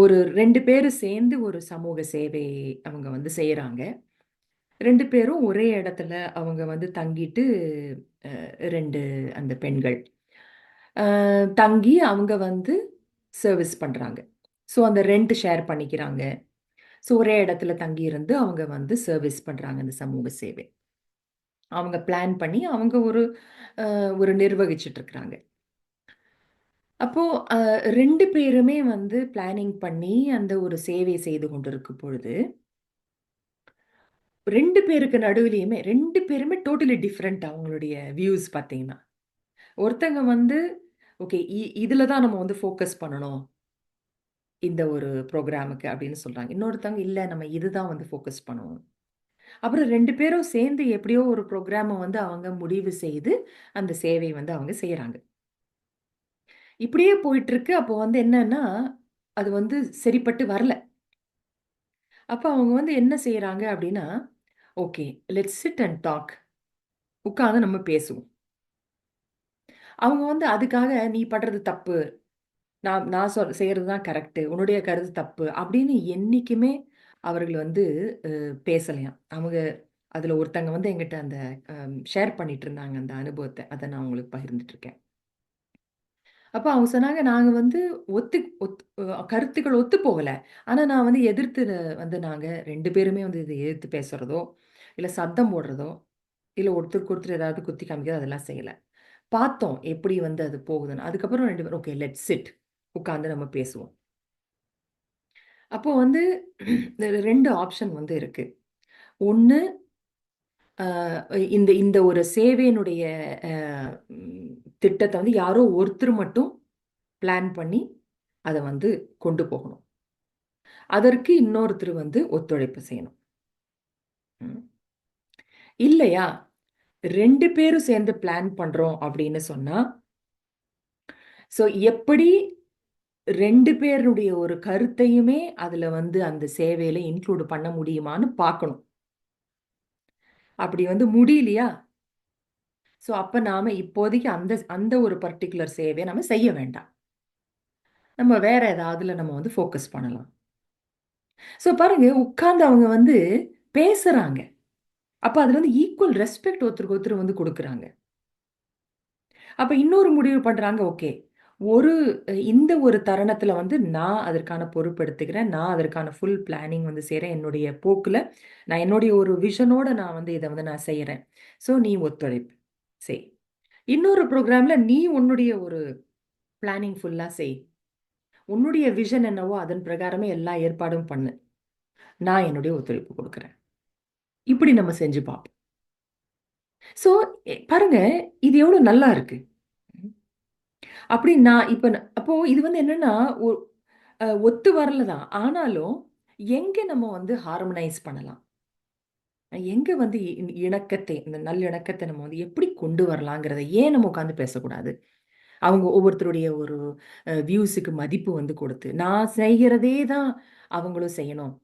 ஒரு ரெண்டு பேரும் சேர்ந்து ஒரு சமூக சேவை அவங்க வந்து செய்கிறாங்க 2 பேரும் ஒரே இடத்துல அவங்க வந்து தங்கிட்டு அ 2 அந்த பெண்கள். அ தங்கி அவங்க வந்து சர்விஸ் பண்றாங்க. ஸோ அந்த ரெண்ட் ஷேர் பண்ணிக்கிறாங்க. ஸோ ஒரே இடத்துல தங்கியிருந்து அவங்க வந்து சர்விஸ் பண்றாங்க அந்த சமூக சேவை. அவங்க பிளான் பண்ணி அவங்க ஒரு அ ஒரு நிர்வகிச்சுட்டு இருக்கிறாங்க. அப்போ அ 2 பேருமே வந்து பிளானிங் பண்ணி அந்த ஒரு சேவை செய்து கொண்டிருக்கும் பொழுது 2 பேருக்கு நடுவிலயுமே 2 பேருமே டோட்டலி டிஃபரெண்ட் அவங்களுடைய வியூஸ் பார்த்தீங்கன்னா. ஒருத்தங்க வந்து ஓகே இ இதுல தான் நம்ம வந்து ஃபோக்கஸ் பண்ணணும். இந்த ஒரு புரோகிராமுக்கு அப்படின்னு சொல்றாங்க. இன்னொருத்தவங்க இல்ல நம்ம இதுதான் வந்து ஃபோக்கஸ் பண்ணுவோம் அப்புறம் 2 பேரும் சேர்ந்து எப்படியோ ஒரு புரோகிராம வந்து அவங்க முடிவு செய்து அந்த சேவை வந்து அவங்க செய்றாங்க. இப்படியே போயிட்டுருக்கு. அப்போ வந்து என்னன்னா, அது வந்து சரிப்பட்டு வரல. அப்ப அவங்க வந்து என்ன செய்றாங்க அப்படின்னா, okay let's sit and talk. உட்கார்ந்து நம்ம பேசுவோம். அவங்க வந்து அதுக்காக நீ பண்றது தப்பு. நான் நான் சொல் செய்றது தான் கரெக்ட்டு. உன்னுடைய கருத்து தப்பு. அப்படின்னு என்னைக்குமே அவர்கள் வந்து அ பேசலையாம். அவங்க அதுல ஒருத்தங்க வந்து என்கிட்ட அந்த அ ஷேர் பண்ணிட்டு இருந்தாங்க அந்த அனுபவத்த. அத நான் உங்களுக்கு பகிர்ந்துட்டு இருக்கேன். அப்ப அவங்க சொன்னாங்க, நாங்க வந்து ஒத்து ஒத் அ கருத்துக்கள் ஒத்து போகல. ஆனா நான் வந்து எதிர்த்து வந்து நாங்க 2 பேருமே வந்து இத எதிர்த்து பேசுறதோ, இல்ல சத்தம் போடுறதோ, இல்ல ஒருத்தருக்கு ஒருத்தர் ஏதாவது குத்தி காமிக்கிறதோ அதெல்லாம் செய்யல. பார்த்தோம் எப்படி வந்து அது போகுதுன்னு. அதுக்கப்புறம் 2 பேரும் ஓகே லெட்ஸ் சிட். உட்கார்ந்து நம்ம பேசுவோம். அப்போ வந்து 2 ஆப்ஷன் வந்து இருக்கு. ஒன்று இந்த இந்த ஒரு சேவையினுடைய திட்டத்தை வந்து யாரோ ஒருத்தர் மட்டும் பிளான் பண்ணி அதை வந்து கொண்டு போகணும். அதற்கு இன்னொருத்தர் வந்து ஒத்துழைப்பு செய்யணும். ம். இல்லையா, ரெண்டு பேரும் சேர்ந்து பிளான் பண்றோம் அப்படின்னு சொன்னா ஸோ எப்படி ரெண்டு பேருடைய ஒரு கருத்தையுமே அதுல வந்து அந்த சேவையில இன்க்ளூடு பண்ண முடியுமான்னு பார்க்கணும். அப்படி வந்து முடியலையா? ஸோ அப்போ நாம் இப்போதைக்கு அந்த அந்த ஒரு பர்ட்டிகுலர் சேவையை நம்ம செய்ய வேண்டாம். நம்ம வேற ஏதாவதுல நம்ம வந்து ஃபோக்கஸ் பண்ணலாம். ஸோ பாருங்க உட்கார்ந்து அவங்க வந்து பேசுறாங்க. அப்போ அதில் வந்து ஈக்குவல் ரெஸ்பெக்ட் ஒருத்தருக்கு ஒருத்தர் வந்து கொடுக்குறாங்க அப்போ இன்னொரு முடிவு பண்ணுறாங்க ஓகே. ஒரு இந்த ஒரு தருணத்துல வந்து நான் அதற்கான பொறுப்பெடுத்துக்கிறேன். நான் அதற்கான ஃபுல் பிளானிங் வந்து செய்றேன். என்னுடைய போக்குல நான் என்னுடைய ஒரு விஷனோட நான் வந்து இத வந்து நான் செய்றேன். ஸோ நீ ஒத்துழைப்பு செய். இன்னொரு ப்ரோக்ராமில் நீ உன்னுடைய ஒரு பிளானிங் ஃபுல்லா செய். உன்னுடைய விஷன் என்னவோ அதன் பிரகாரமே எல்லா ஏற்பாடும் பண்ணு. நான் என்னுடைய ஒத்துழைப்பு குடுக்குறேன். இப்படி நம்ம செஞ்சு பார்ப்போம். ஸோ பாருங்க இது எவ்வளோ நல்லா இருக்கு. அப்படி நான் இப்ப அப்போ இது வந்து என்னன்னா, ஒ அ ஒத்து வரல தான். ஆனாலும் எங்க நம்ம வந்து ஹார்மனைஸ் பண்ணலாம்? எங்க வந்து இ இணக்கத்தை இந்த நல்லிணக்கத்தை நம்ம வந்து எப்படி கொண்டு வரலாங்கிறத ஏன் நம்ம உட்காந்து பேசக்கூடாது? அவங்க ஒவ்வொருத்தருடைய ஒரு அ வியூஸுக்கு மதிப்பு வந்து கொடுத்து, நான் செய்கிறதே தான் அவங்களும் செய்யணும்.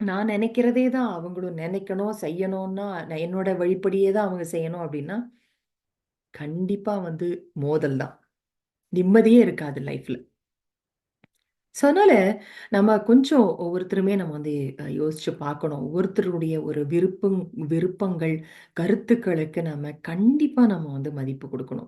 நான் நினைக்கிறதே தான் அவங்களும் நினைக்கணும், செய்யணும்னா, நான் என்னோட வழிப்படியே தான் அவங்க செய்யணும் அப்படின்னா, கண்டிப்பா வந்து மோதல் தான். நிம்மதியே இருக்காது லைஃப்ல. ஸோ அதனால நம்ம கொஞ்சம் ஒவ்வொருத்தருமே நம்ம வந்து யோசித்து யோசிச்சு பார்க்கணும். ஒவ்வொருத்தருடைய ஒரு விருப்பம் விருப்பங்கள், கருத்துக்களுக்கு நம்ம கண்டிப்பா நம்ம வந்து மதிப்பு கொடுக்கணும்